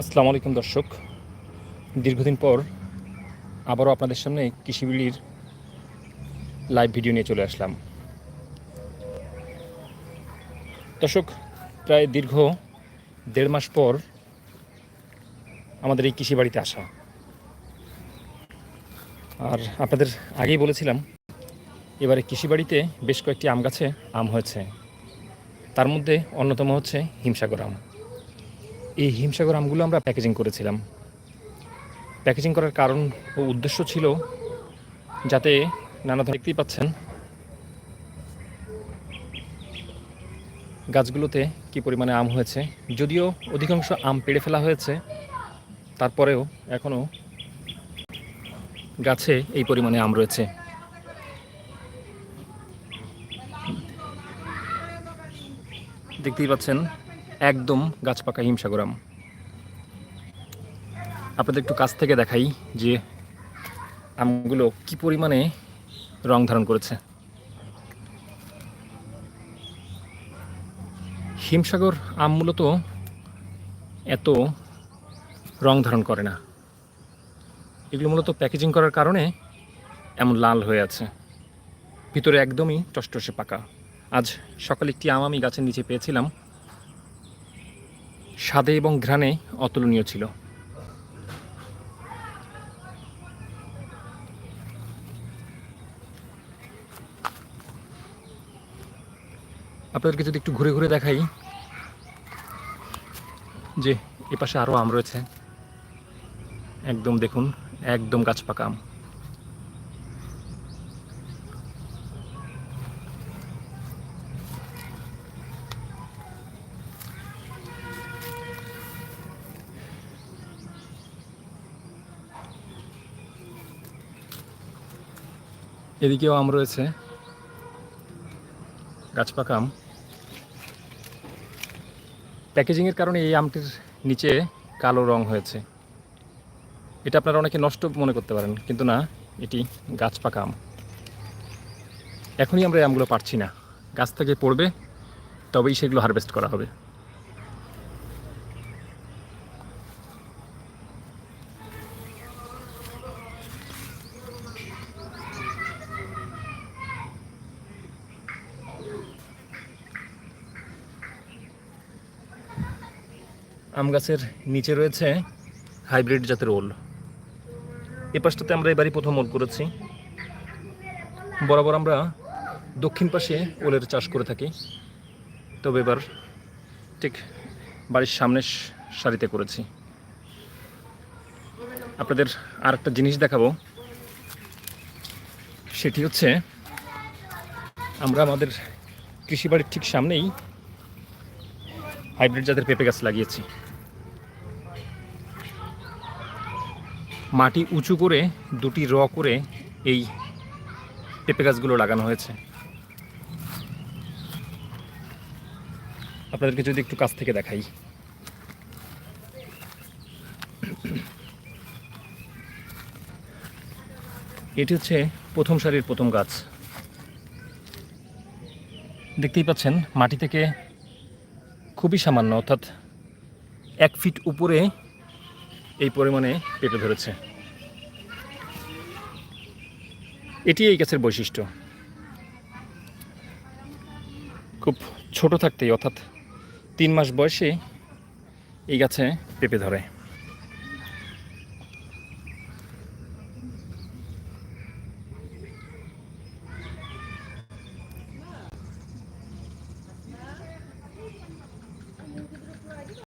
আসসালামু আলাইকুম দর্শক। দীর্ঘদিন পর আবারও আপনাদের সামনে কৃষিবিলির লাইভ ভিডিও নিয়ে চলে আসলাম। দর্শক, প্রায় দীর্ঘ দেড় মাস পর আমাদের এই কৃষি বাড়িতে আসা। আর আপনাদের আগেই বলেছিলাম, এবারে কৃষি বাড়িতে বেশ কয়েকটি আম গাছে আম হয়েছে। তার মধ্যে অন্যতম হচ্ছে হিমসাগর আম। এই হিমসাগর আমগুলো আমরা প্যাকেজিং করেছিলাম। প্যাকেজিং করার কারণ ও উদ্দেশ্য ছিল যাতে নানা ধরনের দেখতেই পাচ্ছেন গাছগুলোতে কি পরিমাণে আম হয়েছে। যদিও অধিকাংশ আম পেড়ে ফেলা হয়েছে, তারপরেও এখনও গাছে এই পরিমাণে আম রয়েছে। দেখতেই পাচ্ছেন একদম গাছ পাকা হিমসাগর আম আপনাদের একটু কাছ থেকে দেখাই যে আমগুলো কি পরিমাণে রং ধারণ করেছে। হিমসাগর আম মূলত এত রং ধারণ করে না। এগুলো মূলত প্যাকেজিং করার কারণে এমন লাল হয়ে আছে। ভিতরে একদমই টসটসে পাকা। আজ সকালে একটি আম আমি গাছের নিচে পেয়েছিলাম। স্বাদে এবং ঘ্রাণে অতুলনীয় ছিল। আপনাদেরকে যদি একটু ঘুরে ঘুরে দেখাই যে এপাশে আরও আম রয়েছে। একদম দেখুন, একদম গাছ পাকা আম। এদিকেও আম রয়েছে। গাছ পাকা আম। প্যাকেজিংয়ের কারণে এই আমটির নিচে কালো রং হয়েছে। এটা আপনারা অনেকে নষ্ট মনে করতে পারেন, কিন্তু না, এটি গাছ পাকা আম। এখনই আমরা এই আমগুলো পারছি না। গাছ থেকে পড়বে, তবেই সেগুলো হারভেস্ট করা হবে। আম গাছের নিচে রয়েছে হাইব্রিড জাতের ওল। এ পাশটাতে আমরা এবারই প্রথম ওল করেছি। বরাবর আমরা দক্ষিণ পাশে ওলের চাষ করে থাকি। তবে এবার ঠিক বাড়ির সামনের সারিতে করেছি। আপনাদের আর একটা জিনিস দেখাবো। সেটি হচ্ছে, আমরা আমাদের কৃষি বাড়ির ঠিক সামনেই হাইব্রিড জাতের পেঁপে গাছ লাগিয়েছি। মাটি উঁচু করে, দুটি র করে এই পেঁপে গাছগুলো লাগানো হয়েছে। আপনাদেরকে যদি একটু কাছ থেকে দেখাই। এটি হচ্ছে প্রথম সারির প্রথম গাছ। দেখতেই পাচ্ছেন, মাটি থেকে খুবই সামান্য, অর্থাৎ এক ফিট উপরে এই পরিমাণে পেঁপে ধরেছে। এটি এই গাছের বৈশিষ্ট্য। খুব ছোট থাকতেই, অর্থাৎ তিন মাস বয়সে এই গাছে পেঁপে ধরে।